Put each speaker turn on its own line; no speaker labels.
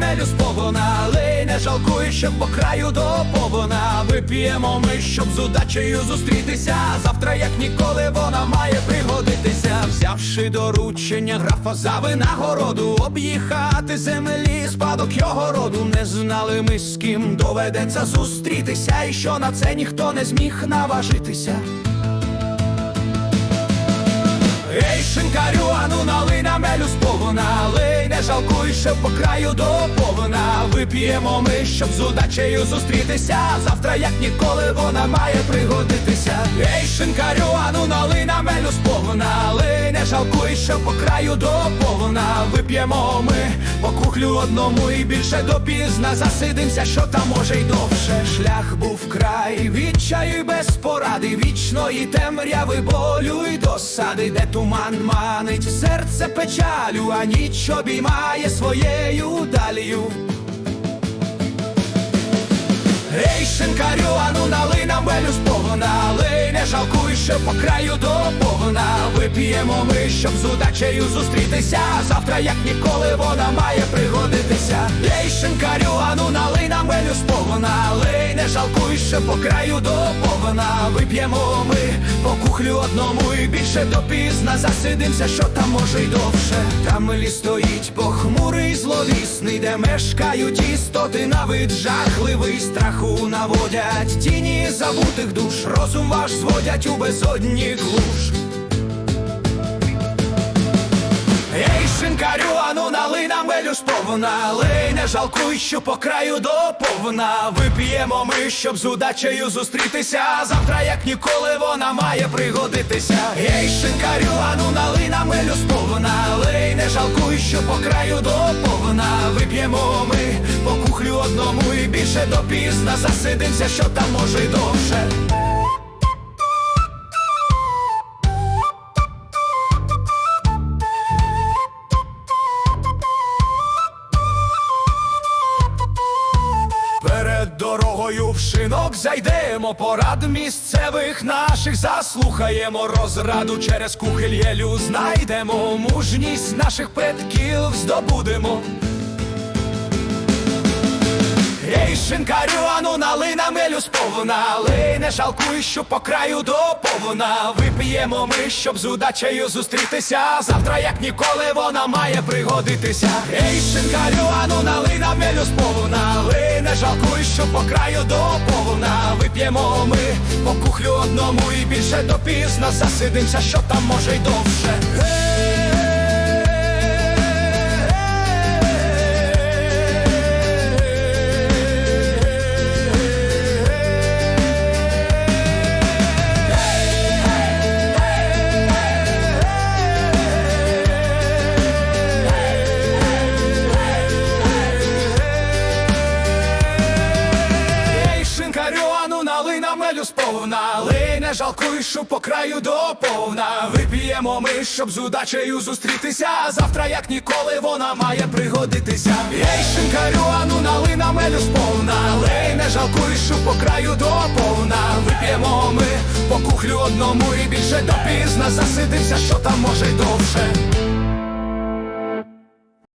мелю сповна, лей не жалкуй, щоб по краю до повна. Вип'ємо ми, щоб з удачею зустрітися. Завтра, як ніколи, вона має пригодитися. Взявши доручення графа за винагороду, об'їхати землі, спадок його роду. Не знали ми з ким доведеться зустрітися, і що на це ніхто не зміг наважитися. Ей, шинкарю, ану налий на мелю сповна, лей, не жалкуй, що по краю до повна. Вип'ємо ми, щоб з удачею зустрітися. Завтра, як ніколи, вона має пригодитися. Ей, шинкарю, ану налий на мелю сповна, лей, не жалкуй, що по краю до повна. Вип'ємо ми по кухлю одному і більше допізна засидимся, що там може й довше. Шлях був край, відчаю без поради, вічної темряви болю й досади, де туман манить серце печалю, а ніч обіймає своєю далію. Ей, шинкарю, ану налий нам велю сповна, лей, не жалкуй, що по краю до повна. Вип'ємо ми, щоб з удачею зустрітися. Завтра, як ніколи, вона має пригодитися. Жалкуй, що по краю до повна. Вип'ємо ми по кухлю одному і більше допізна засидимся, що там може й довше. Там ліс стоїть похмурий зловісний, де мешкають істоти на вид жахливий страху наводять тіні забутих душ, розум ваш зводять у безодні глуш. Ей, шинкарю, велю сповна, лей, не жалкуй, що по краю до повна. Вип'ємо ми, щоб з удачею зустрітися. Завтра, як ніколи, вона має пригодитися. Ей, шинкарю, ану налий нам велю сповна, лей, не жалкуй, що по краю до повна. Вип'ємо ми по кухлю одному і більше допізна засидимся, що там може й довше. Дорогою в шинок зайдемо, порад місцевих наших заслухаємо розраду через кухелєлю знайдемо, мужність наших предків здобудемо. Ей, шинкарю, ану налий на мелю сповна, лей, не жалкуй, що по краю до повна. Вип'ємо ми, щоб з удачею зустрітися. Завтра, як ніколи, вона має пригодитися. Ей, шинкарю, ану налий на мелю сповна, не жалкуй, що по краю до повна. Вип'ємо ми по кухлю одному і більше допізна засидимся, що там може й довше. Не жалкуй, що по краю доповна. Вип'ємо ми, щоб з удачею зустрітися. Завтра, як ніколи, вона має пригодитися. Ей, шинкарю, ану налина мелю сповна, лей, не жалкуй, що по краю доповна. Вип'ємо ми по кухлю одному і більше допізна засидимся, що там може й довше.